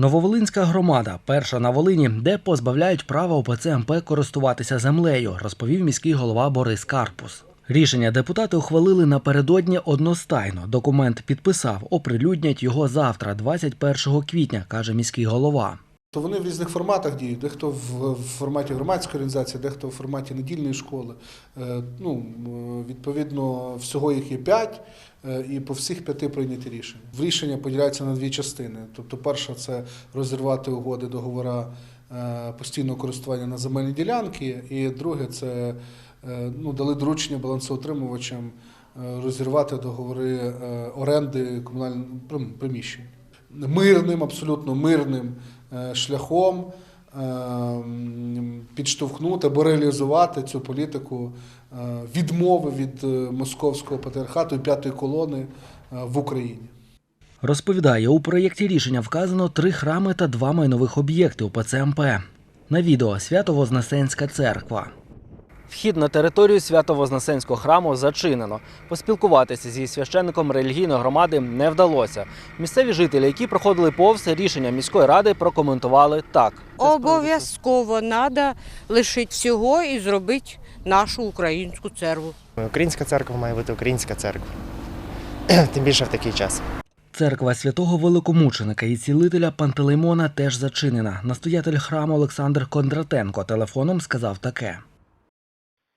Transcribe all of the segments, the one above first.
Нововолинська громада перша на Волині, де позбавляють права ОПЦ МП користуватися землею, розповів міський голова Борис Карпус. Рішення депутати ухвалили напередодні одностайно. Документ підписав, оприлюднять його завтра, 21 квітня, каже міський голова. То вони в різних форматах діють. Дехто в, форматі громадської організації, дехто в форматі недільної школи. Е, Ну, відповідно, всього їх є п'ять, е, і по всіх п'яти прийняті рішення. В рішення поділяються на дві частини. Тобто, перша це розірвати угоди договора е, постійного користування на земельні ділянки, і друге це ну, дали доручення балансоутримувачам розірвати договори оренди комунальних прим- приміщень. Мирним, абсолютно мирним е, шляхом е, підштовхнути або реалізувати цю політику е, відмови від московського патріархату і п'ятої колони в Україні. Розповідає, у проєкті рішення вказано три храми та два майнових об'єкти УПЦ МП. На відео Свято-Вознесенська церква. Вхід на територію Свято-Вознесенського храму зачинено. Поспілкуватися зі священником релігійної громади не вдалося. Місцеві жителі, які проходили повз рішення міської ради, прокоментували так. Обов'язково треба лишити всього і зробити нашу українську церкву. Українська церква має бути українська церква. Тим більше в такий час. Церква святого великомученика і цілителя Пантелеймона теж зачинена. Настоятель храму Олександр Кондратенко телефоном сказав таке.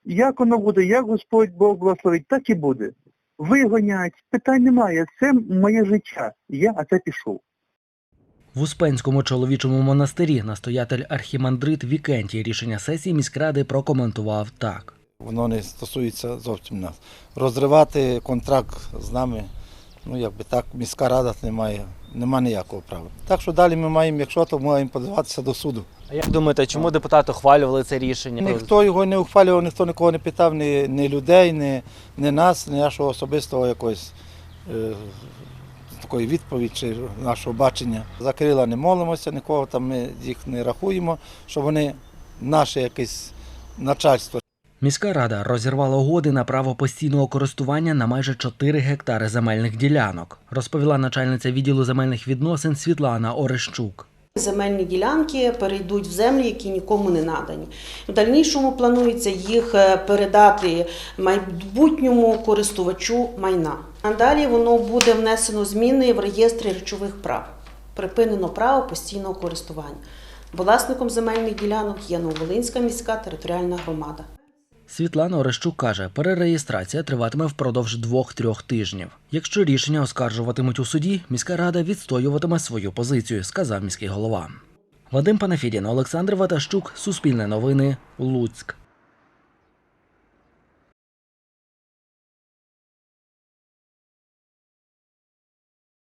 Як воно буде, як Господь Бог благословить, так і буде. Вигонять, питань немає. Це моє життя. Я, а це пішов. В Успенському чоловічому монастирі настоятель архімандрит Вікентій рішення сесії міськради прокоментував так. Воно не стосується зовсім нас. Розривати контракт з нами, ну якби так, міська рада не має, нема ніякого права. Так що далі ми маємо, якщо то маємо подаватися до суду. А як думаєте, чому депутати ухвалювали це рішення? Ніхто його не ухвалював, ніхто нікого не питав, ні, ні людей, ні, ні нас, ні нашого особистого якогось е, такої відповіді чи нашого бачення. За Кирила не молимося, нікого там ми їх не рахуємо, що вони наше якесь начальство. Міська рада розірвала угоди на право постійного користування на майже 4 гектари земельних ділянок, розповіла начальниця відділу земельних відносин Світлана Орещук. Земельні ділянки перейдуть в землі, які нікому не надані. В дальнішому планується їх е, передати майбутньому користувачу майна. А далі воно буде внесено зміни в реєстрі речових прав. Припинено право постійного користування. Власником земельних ділянок є Нововолинська міська територіальна громада. Світлана Орещук каже, перереєстрація триватиме впродовж двох-трьох тижнів. Якщо рішення оскаржуватимуть у суді, міська рада відстоюватиме свою позицію, сказав міський голова. Вадим Панафідін, Олександр Ватащук, Суспільне новини, Луцьк.